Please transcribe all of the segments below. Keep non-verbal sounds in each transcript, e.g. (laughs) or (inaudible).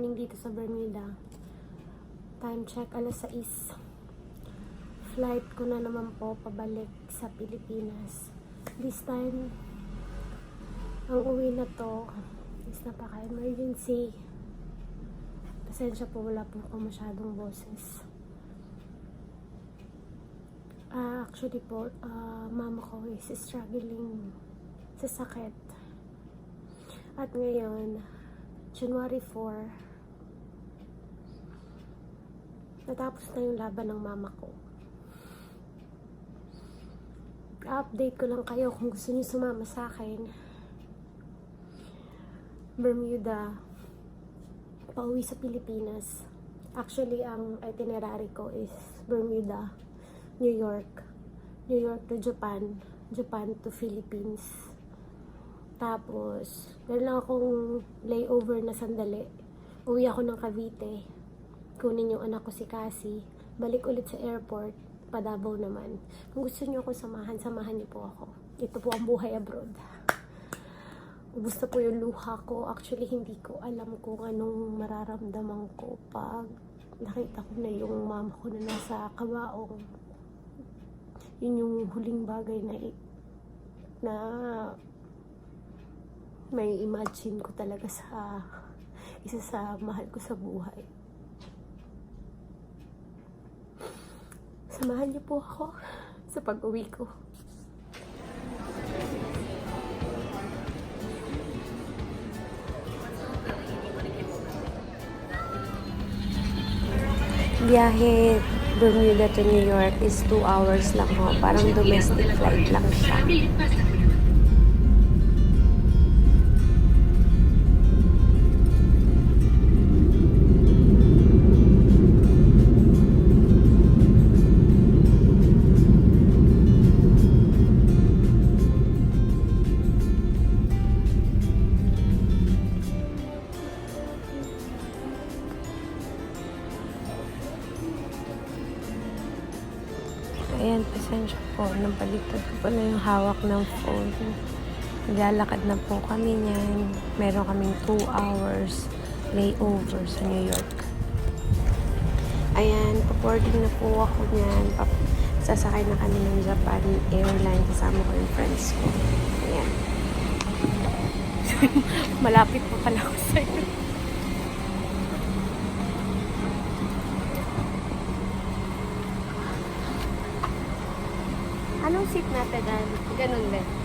morning dito sa Bermuda. Time check, alas 6. Flight ko na naman po pabalik sa Pilipinas. This time, ang uwi na to is napaka-emergency. Pasensya po, wala po ako masyadong boses. Ah, actually po, ah, mama ko is struggling sa sakit. At ngayon, January 4, natapos na yung laban ng mama ko. update ko lang kayo kung gusto niyo sumama sa akin. Bermuda, pauwi sa Pilipinas. Actually, ang itinerary ko is Bermuda, New York, New York to Japan, Japan to Philippines. Tapos, meron lang akong layover na sandali. Uwi ako ng Cavite. Kunin yung anak ko si Cassie. Balik ulit sa airport. Padabaw naman. Kung gusto niyo ako samahan, samahan niyo po ako. Ito po ang buhay abroad. Ubus na po yung luha ko. Actually, hindi ko alam kung anong mararamdaman ko pag nakita ko na yung mama ko na nasa kabaong. Yun yung huling bagay na na may imagine ko talaga sa isa sa mahal ko sa buhay. Samahan niyo po ako sa pag-uwi ko. Biyahe Bermuda to New York is 2 hours lang ho. Parang domestic flight lang siya. Ayan, pasensya po. Nabaliktad ko pala yung hawak ng phone. Naglalakad na po kami niyan. Meron kaming 2 hours layover sa New York. Ayan, paboarding na po ako niyan. Sasakay na kami ng Japan Airline. Kasama ko yung friends ko. Ayan. (laughs) Malapit pa pala ako sa'yo. Seat natin, Dan? Ganun din.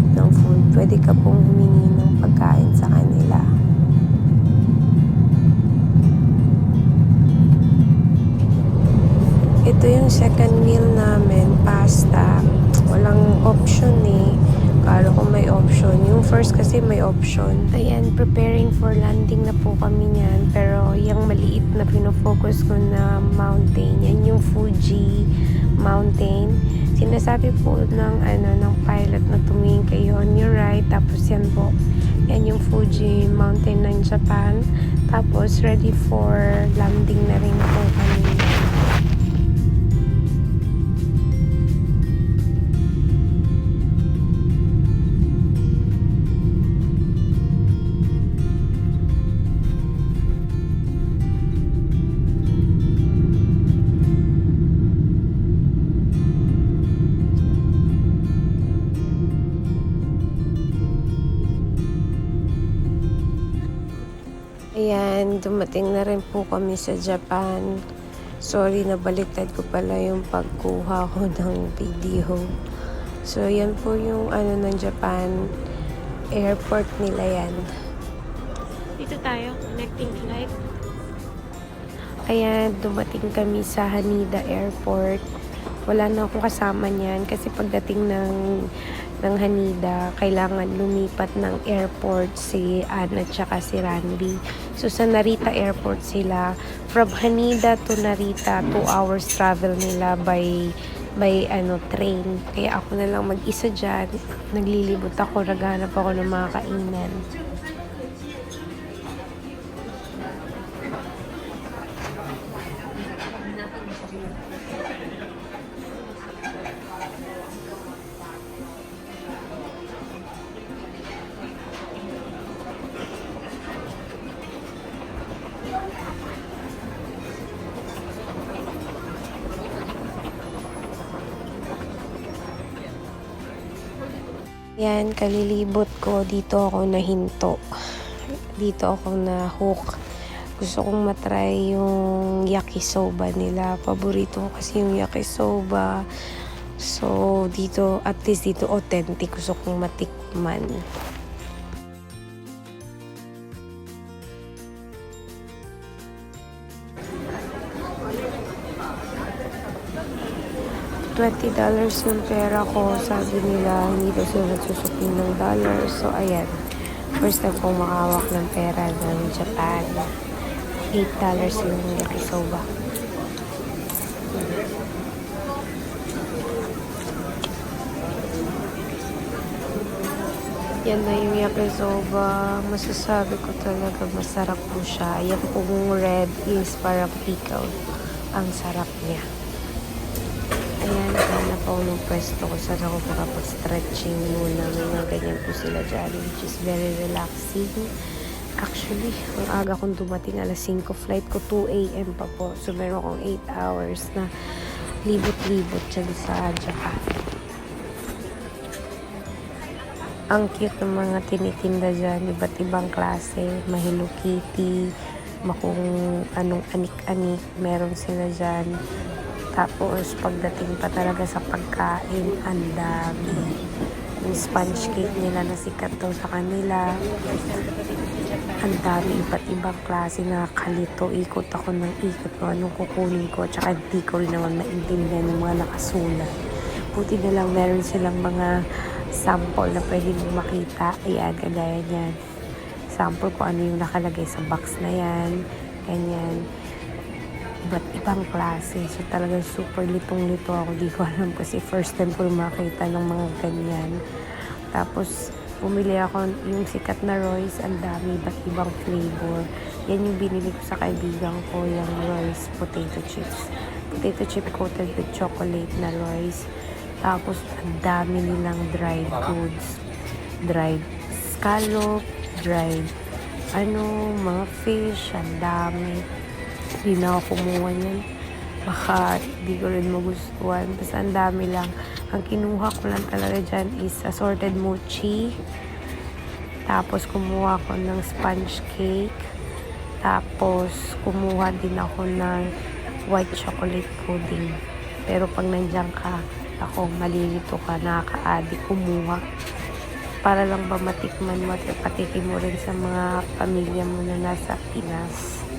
Nag-serve ng food, pwede ka pong humingi ng pagkain sa kanila. Ito yung second meal namin, pasta. Walang option eh. Kala ko may option. Yung first kasi may option. Ayan, preparing for landing na po kami niyan. Pero yung maliit na pinofocus ko na mountain, yan yung Fuji mountain. Sinasabi po ng ano ng pilot na tumingin kayo on your right. Tapos yan po, yan yung Fuji mountain ng Japan. Tapos ready for landing dumating na rin po kami sa Japan. Sorry, nabaliktad ko pala yung pagkuha ko (laughs) ng video. So, yan po yung ano ng Japan. Airport nila yan. Dito tayo, connecting flight. Ayan, dumating kami sa Haneda Airport. Wala na akong kasama niyan kasi pagdating ng ng Haneda, kailangan lumipat ng airport si Anna at si Randy. So sa Narita Airport sila. From Haneda to Narita, 2 hours travel nila by by ano train. Kaya ako na lang mag-isa dyan. Naglilibot ako, naghanap ako ng mga kainan. Yan, kalilibot ko. Dito ako nahinto. Dito ako na hook. Gusto kong matry yung yakisoba nila. Paborito ko kasi yung yakisoba. So, dito, at least dito authentic. Gusto kong matikman. $20 yung pera ko. Sabi nila, hindi daw sila nagsusupin ng dollars. So, ayan. First time kong makawak ng pera ng Japan. $8 yung yakisoba. Yan na yung yakisoba. Masasabi ko talaga masarap po siya. Yan pong red is parang pickle. Ang sarap niya. Ayan, hanap ako ng pwesto ko saan ako makapag-stretching muna. May mga ganyan po sila dyan, which is very relaxing. Actually, ang aga kong dumating, alas 5 flight ko, 2 a.m. pa po. So, meron akong 8 hours na libot-libot dyan sa Japan. Ang cute ng mga tinitinda dyan, iba't ibang klase, may Hello Kitty, makung anong anik-anik, meron sila dyan. Tapos, pagdating pa talaga sa pagkain, ang dami. Yung sponge cake nila na sikat daw sa kanila. Ang dami, iba't ibang klase na kalito. Ikot ako ng ikot kung anong kukunin ko. Tsaka hindi ko rin naman maintindihan yung mga nakasulat. Buti na lang meron silang mga sample na pwede mong makita. Ayan, kagaya niyan. Sample kung ano yung nakalagay sa box na yan. Ganyan iba't ibang klase. So talagang super litong-lito ako. Di ko alam kasi first time ko makita ng mga ganyan. Tapos bumili ako yung sikat na Royce. Ang dami, iba't ibang flavor. Yan yung binili ko sa kaibigan ko, yung Royce potato chips. Potato chip coated with chocolate na Royce. Tapos ang dami nilang dried goods. Dried scallop, dried ano, mga fish, ang dami. Hindi na ako kumuha niyan. Baka di ko rin magustuhan. Basta ang dami lang. Ang kinuha ko lang talaga dyan is assorted mochi. Tapos kumuha ko ng sponge cake. Tapos kumuha din ako ng white chocolate pudding. Pero pag nandiyan ka, ako malilito ka, nakaka-addict kumuha para lang ba matikman mo at patikim mo rin sa mga pamilya mo na nasa Pinas.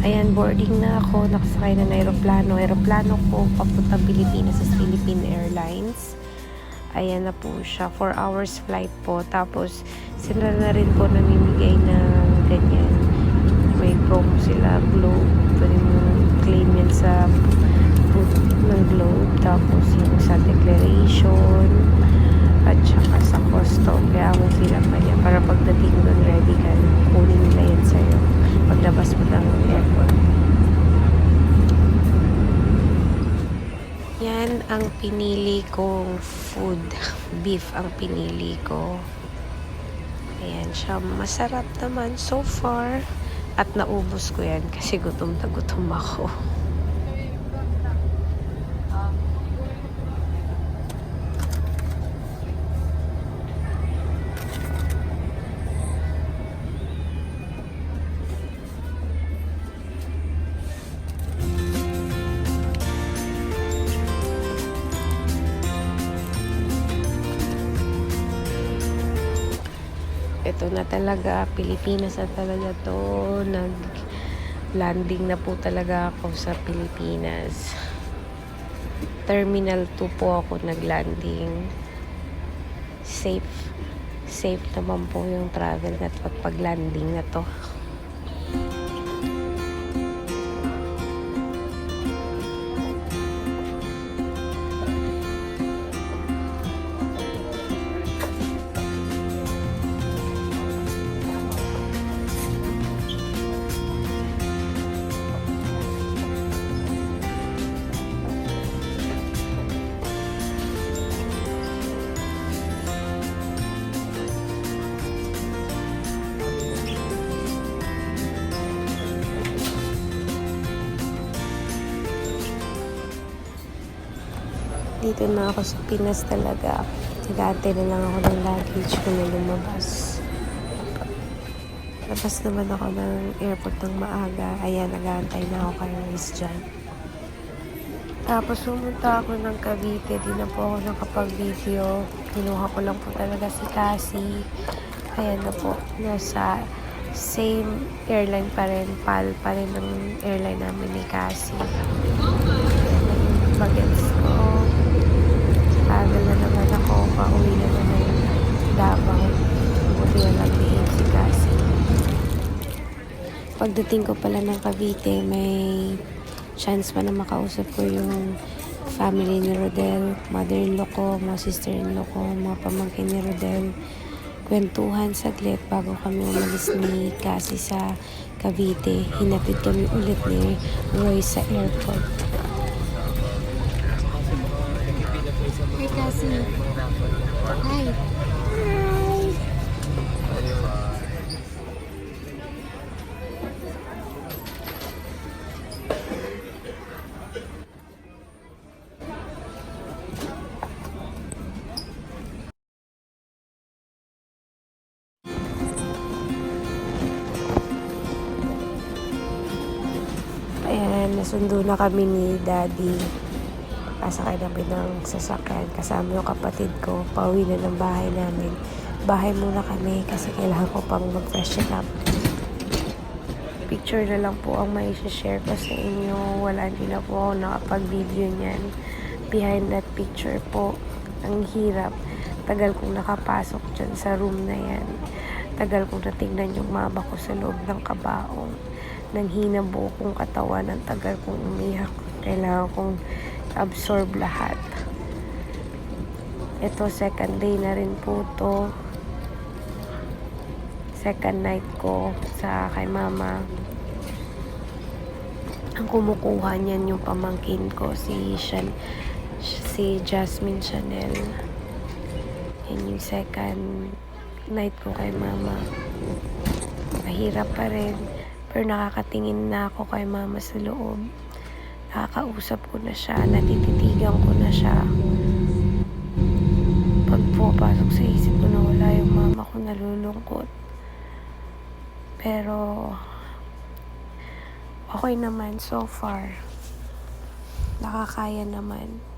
Ayan, boarding na ako. Nakasakay na ng aeroplano. Aeroplano ko papunta Pilipinas sa Philippine Airlines. Ayan na po siya. 4 hours flight po. Tapos, sila na rin po namimigay ng ganyan. May promo sila, Globe. Pwede mo claim yan sa booth ng Globe. Tapos, yung sa declaration at saka sa custom. Kaya mo sila pa yan. Para pagdating doon, ready ka. Kunin nila. Paglabas mo ng airport. Yan ang pinili kong food. (laughs) Beef ang pinili ko. Ayan siya. Masarap naman so far. At naubos ko yan kasi gutom na gutom ako. Na talaga, Pilipinas na talaga to. Nag landing na po talaga ako sa Pilipinas. Terminal 2 po ako nag-landing. Safe. Safe naman po yung travel na to at pag-landing na to. Dito na ako sa Pinas talaga. Nag-aantay na lang ako ng luggage ko na lumabas. Labas naman ako ng airport ng maaga. Ayan, nag-aantay na ako kay Rice dyan. Tapos pumunta ako ng Cavite. Di na po ako nakapag-video. Kinuha ko lang po talaga si Cassie. Ayan na po. Nasa same airline pa rin. PAL pa rin ng airline namin ni Cassie. Ayan na yung bagets ko. Travel na naman ako. Pauwi na naman Davao. Buti na ni si Cassie. Pagdating ko pala ng Cavite, may chance pa na makausap ko yung family ni Rodel, mother-in-law ko, mga sister-in-law ko, mga pamangkin ni Rodel. Kwentuhan saglit bago kami umalis ni Cassie sa Cavite. Hinapit kami ulit ni Roy sa airport. Ayan, nasundo na kami ni Daddy. Pasakay namin ng sasakyan. Kasama yung kapatid ko. Pauwi na ng bahay namin. Bahay muna kami kasi kailangan ko pang mag-freshen up. Picture na lang po ang may share ko sa inyo. Wala din na po nakapag-video niyan. Behind that picture po, ang hirap. Tagal kong nakapasok dyan sa room na yan. Tagal kong natingnan yung mama ko sa loob ng kabaong. Nang hinabuo kong katawan, ang tagal kong umiyak. Kailangan kong absorb lahat. Ito, second day na rin po to. Second night ko sa kay mama. Ang kumukuha niyan yung pamangkin ko, si Shan, si Jasmine Chanel. Yan yung second night ko kay mama. Mahirap pa rin. Pero nakakatingin na ako kay mama sa loob. Nakakausap ko na siya. Natititigan ko na siya. Pag pumapasok sa isip ko na wala yung mama ko nalulungkot. Pero okay naman so far. Nakakaya naman.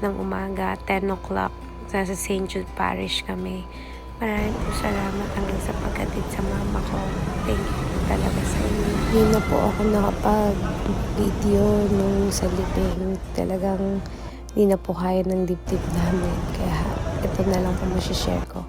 Ng umaga, 10 o'clock, sa sa St. Jude Parish kami. Maraming po salamat hanggang sa pagkatid sa mama ko. Thank you talaga sa inyo. Hindi na po ako nakapag-video nung sa libing. Talagang hindi na po kaya ng dibdib namin. Kaya ito na lang po masishare ko.